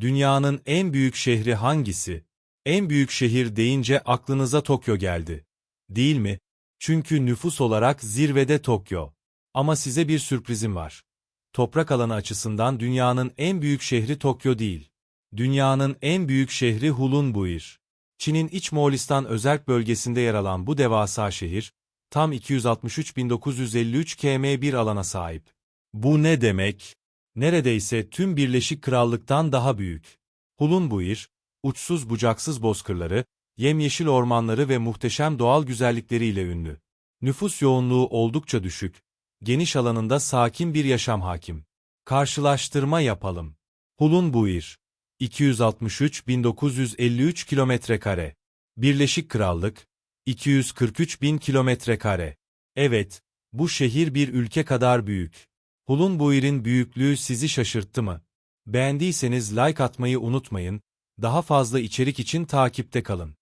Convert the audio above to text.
Dünyanın en büyük şehri hangisi? En büyük şehir deyince aklınıza Tokyo geldi. Değil mi? Çünkü nüfus olarak zirvede Tokyo. Ama size bir sürprizim var. Toprak alanı açısından dünyanın en büyük şehri Tokyo değil. Dünyanın en büyük şehri Hulunbuir. Çin'in İç Moğolistan özerk bölgesinde yer alan bu devasa şehir, tam 263.953 km bir alana sahip. Bu ne demek? Neredeyse tüm Birleşik Krallık'tan daha büyük. Hulunbuir, uçsuz bucaksız bozkırları, yemyeşil ormanları ve muhteşem doğal güzellikleriyle ünlü. Nüfus yoğunluğu oldukça düşük, geniş alanında sakin bir yaşam hakim. Karşılaştırma yapalım. Hulunbuir 263.953 kilometre kare. Birleşik Krallık 243.000 kilometre kare. Evet, bu şehir bir ülke kadar büyük. Hulunbuir'in büyüklüğü sizi şaşırttı mı? Beğendiyseniz like atmayı unutmayın, daha fazla içerik için takipte kalın.